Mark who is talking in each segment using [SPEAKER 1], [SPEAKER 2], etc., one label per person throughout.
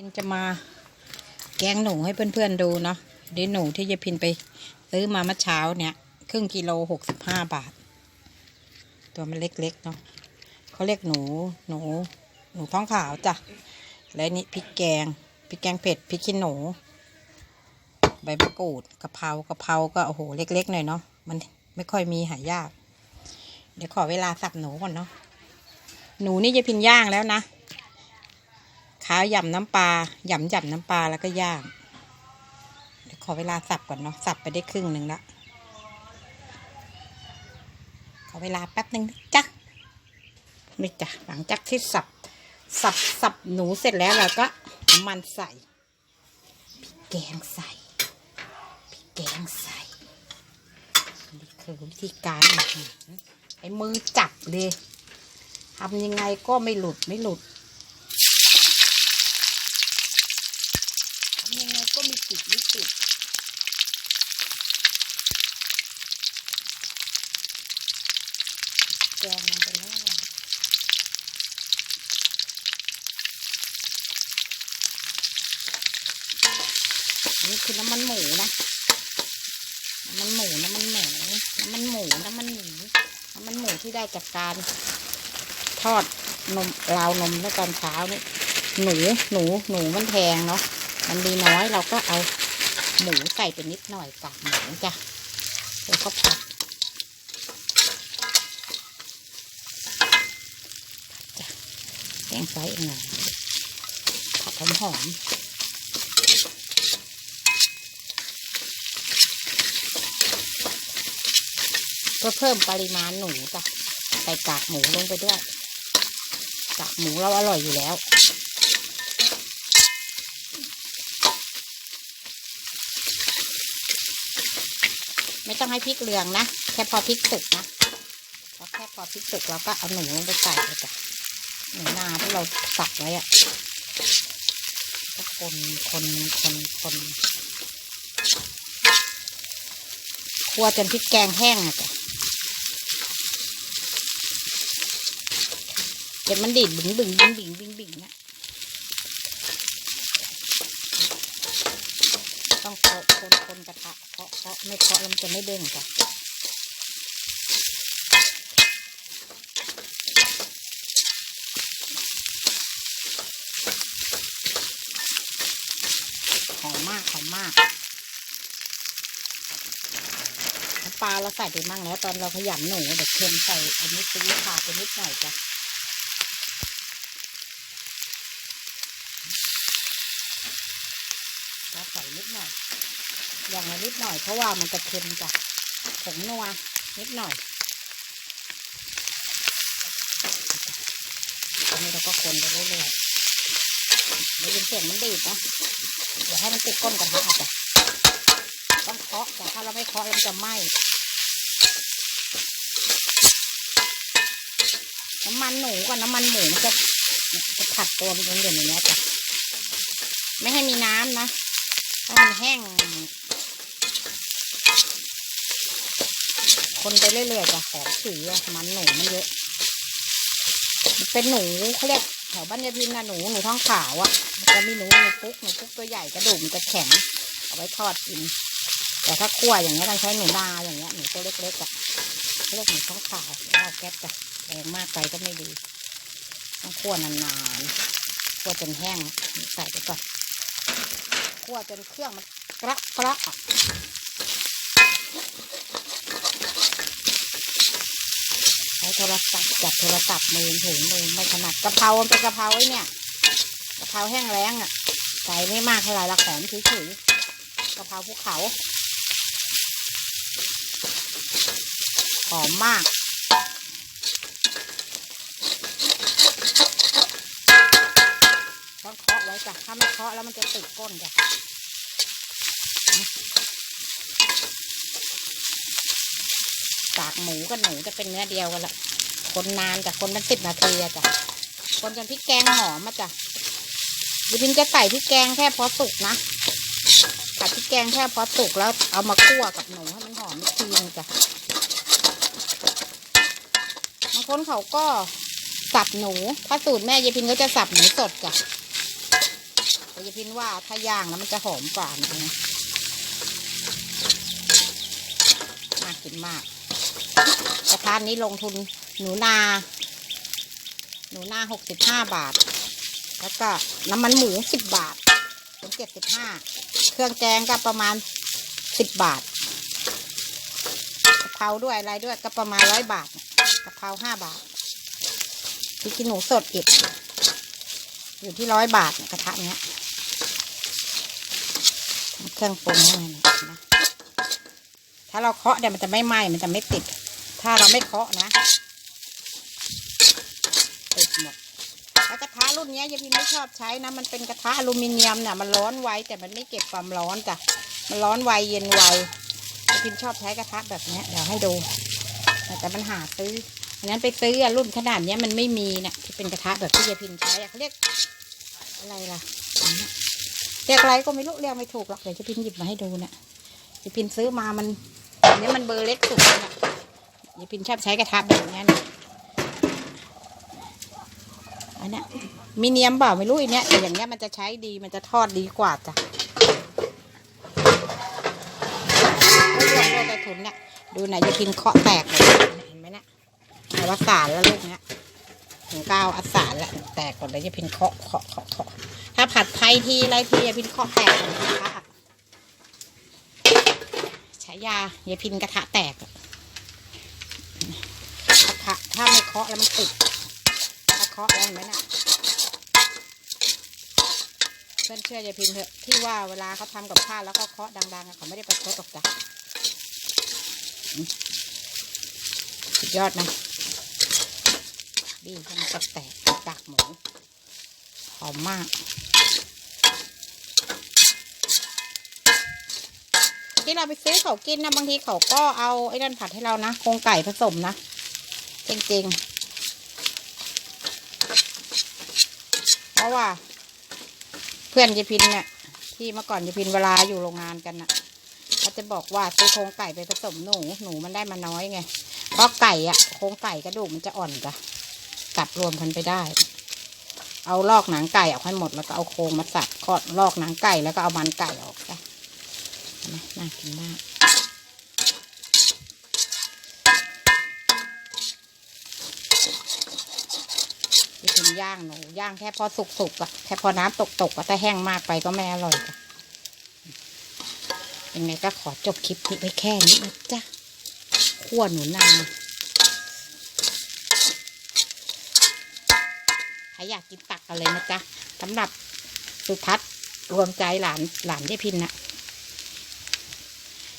[SPEAKER 1] พินจะมาแกงหนูให้เพื่อนๆดูเนาะเดี๋ยวหนูที่ยายพินไปซื้อมาเมื่อเช้าเนี่ย ครึ่งกิโลหกสิบห้าบาท ตัวมันเล็กๆเนาะเขาเรียกหนูหนู หนูท้องขาวจ้ะ และนี่พริกแกงพริกแกงเผ็ดพริกขี้หนู ใบมะกรูดกะเพรากะเพราก็โอ้โหเล็กๆหน่อยเนาะมันไม่ค่อยมีหายาก เดี๋ยวขอเวลาสับหนูก่อนเนาะหนูนี่ยายพินย่างแล้วนะ ขาวย่ำน้ำปลาหย่ำหย่ำน้ำปลาแล้วก็ย่างเดี๋ยวขอเวลาสับก่อนเนาะสับไปได้ครึ่งหนึ่งละขอเวลาแป๊บหนึ่งจ๊ะนี่จ้ะหลังจากที่สับสับสับหนูเสร็จแล้วเราก็น้ำมันใส่พริกแกงใส่พริกแกงใส่นี่คือวิธีการไอ้มือจับเลยทำยังไงก็ไม่หลุดไม่หลุด ทำ ยังไงก็มีติดไม่ติดแกงมันไปแล้วนี่คือน้ำมันหมูนะน้ำมันหมูน้ำมันหมูน้ำมันหมูน้ำมันหมูน้ำมันหมูที่ได้จากการทอดนมราวนมเมื่อตอนเช้านี่หนูหนูหนูมันแพงเนาะ มันมีน้อยเราก็เอาหมูใส่ไปนิดหน่อยกากหมูจ้ะแล้วก็ผัดจ้ะแกงไฟอีกหน่อยผัดหอมหอมเพื่อเพิ่มปริมาณหนูจ้ะใส่กากหมูลงไปด้วยกากหมูเราอร่อยอยู่แล้ว ไม่ต้องให้พริกเหลืองนะ แค่พอพริกสุกนะพอแค่พอพริกสุกเราก็เอาหนูลงไปใส่เลยจ้ะหนูนาที่เราสับไว้อะคนคนคนคนคั่วจนพริกแกงแห้งอะจ้ะเดี๋ยวมันดีดบึงบึงบึงบึงบึงบึงนะต้องคนคนกระทะ เคาะเคาะไม่เคาะแล้วมันจะไม่เด้งจ้ะหอมมากหอมมากปลาเราใส่ไปมั่งแล้วตอนเราขยำหนูเดี๋ยวเค็มใส่อันนี้ซีอิ๊วขาวไปนิดหน่อยจ้ะก็ใส่นิดหน่อย อย่างนิดหน่อยเพราะว่ามันจะเค็มจ้ะผงนัวนิดหน่อยอันนี้เราก็คนไปเรื่อยๆเดี๋ยวยินเสียงมันดีดนะ เดี๋ยวให้มันติดก้นกันนะจ้ะต้องเคาะแต่ถ้าเราไม่เคาะมันจะไหม้น้ำมันหนูกับน้ำมันหมูมันจะจะผัดตัวมันอยู่ในนี้จ้ะไม่ให้มีน้ำนะถ้ามันแห้ง คนไปเรื่อยๆจะหอมสีอะมันหนูมันเยอะ เป็นหนูเขาเรียกแถวบ้านยายพินนะหนูหนูท้องขาวอะจะมีหนูหนูปุ๊กหนูปุ๊กตัวใหญ่กระดูกมันจะแข็งเอาไว้ทอดกิน แต่ถ้าคั่วอย่างเงี้ยเราใช้หนูนาอย่างเงี้ยหนูตัวเล็กๆอะเขาเรียกหนูท้องขาวเอาแก๊สจ้ะแรงมากไปก็ไม่ดี ต้องคั่วนานๆคั่วจนแห้งใส่ไปก่อนคั่วจนเครื่องมันกระกระอะใช้โทรศัพท์จับโทรศัพท์มือถือมือไม่ถนัดกะเพราเป็นกะเพราไอ้เนี่ยกะเพราแห้งแล้งอะ ใส่ไม่มากเท่าไหร่ละหอมเฉยๆกะเพราภูเขาหอมมากต้องเคาะไว้จ้ะถ้าไม่เคาะแล้วมันจะติดก้นจ้ะ กากหมูกับหนูจะเป็นเนื้อเดียวกันละคนนานจ้ะคนเป็นสิบนาทีอะจ้ะคนจนพริกแกงหอมอะจ้ะดิพินจะใส่พริกแกงแค่พอสุกนะใส่พริกแกงแค่พอสุกแล้วเอามาคั่วกับหนูให้มันหอมอีกทีนึงจ้ะบางคนเขาก็สับหนูถ้าสูตรแม่ยายพินก็จะสับหนูสดจ้ะแต่ยายพินว่าถ้าย่างแล้วมันจะหอมกว่านะนะน่ากินมาก กระทานนี้ลงทุนหนูนา หนูนาหกสิบห้าบาท แล้วก็น้ำมันหมูสิบบาทเป็นเจ็ดสิบห้าเครื่องแกงก็ประมาณสิบบาทกะเพราด้วยอะไรด้วยก็ประมาณร้อยบาทกะเพราห้าบาทพริกขี้หนูสดอีกอยู่ที่ร้อยบาทกระทะเนี้ยเครื่องปรุงข้างในเนี่ยนะถ้าเราเคาะเนี่ยมันจะไม่ไหม้มันจะไม่ติด ถ้าเราไม่เคาะนะติดหมดแล้วกระทะรุ่นนี้ยยายพินไม่ชอบใช้นะ มันเป็นกระทะอลูมิเนียมนี่ยมันร้อนไวแต่มันไม่เก็บความร้อนจ้ะมันร้อนไวเย็นไวยายพินชอบใช้กระทะแบบนี้เดี๋ยวให้ดูแต่มันหาซื้ออันนั้นไปซื้อรุ่นขนาดนี้มันไม่มีนะที่เป็นกระทะแบบที่ยายพินใช้อะเขาเรียกอะไรล่ะเรียกอะไรก็ไม่รู้เรียกไม่ถูกหรอกเดี๋ยวยายพินหยิบมาให้ดูนี่ยยายพินซื้อมามันอันนี้มันเบอร์เล็กสุดเลยนะ ยายพินชอบใช้กระทะแบบนี้นะอันนี้มีเนียมเปล่าไม่รู้อันเนี้ยแต่อย่างเงี้ยมันจะใช้ดีมันจะทอดดีกว่าจ้ะลูกกระถุนเนี่ยดูหน่อยจะกินเคาะแตกเลยเห็นไหมเนี่ยอวสานแล้วลูกเนี้ยถึงก้าวอสานแล้วแตกหมดเลยจะพินเคาะเคาะเคาะเคาะถ้าผัดไทยทีไรทีจะพินเคาะแตกนะคะฉายายายพินกระทะแตก อะกระถ้าไม่เคาะแล้วมันติด ถ้าเคาะแล้วเห็นไหมน่ะเพื่อนเชื่อยายพินเถอะที่ว่าเวลาเขาทำกับข้าวแล้วก็เคาะดังๆเขาไม่ได้ประชดหรกจ้ะสุดยอดนะดีมันจะแตกกากหมูหอมมากที่เราไปซื้อเขากินนะบางทีเขาก็เอาไอ้นั่นผัดให้เรานะโครงไก่ผสมนะ จริงๆ เพราะว่า เพื่อนยายพินเนี่ยที่เมื่อก่อนยายพินเวลาอยู่โรงงานกันน่ะเขาจะบอกว่าซื้อโครงไก่ไปผสมหนูหนูมันได้มาน้อยไง เพราะไก่อะโครงไก่กระดูกมันจะอ่อนจ้ะตัดรวมกันไปได้ เอาลอกหนังไก่ออกให้หมดแล้วก็เอาโครงมาสับคอดลอกหนังไก่แล้วก็เอามันไก่ออกจ้ะน่ากินมาก ที่เป็นย่างหนูย่างแค่พอสุกๆอะแค่พอน้ำตกๆอะถ้าแห้งมากไปก็ไม่อร่อยจ้ะยังไงก็ขอจบคลิปนี้ไว้แค่นี้นะจ๊ะขั้วหนูนาใครอยากกินตักกันเลยนะจ๊ะสำหรับสุทัศน์รวมใจหลานหลานยายพินนะ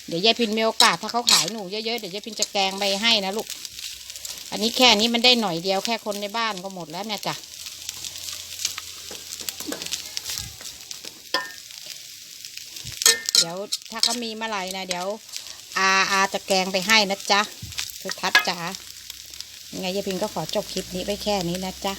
[SPEAKER 1] เดี๋ยวยายพินมีโอกาสถ้าเขาขายหนูเยอะๆเดี๋ยวยายพินจะแกงไปให้นะลูก อันนี้แค่นี้มันได้หน่อยเดียวแค่คนในบ้านก็หมดแล้วเนี่ยจ้ะเดี๋ยวถ้าเขามีเมื่อไหร่นะเดี๋ยวอาอาจะแกงไปให้นะจ๊ะสุทัศจ๋ายังไงยายพิงก็ขอจบคลิปนี้ไว้แค่นี้นะจ๊ะ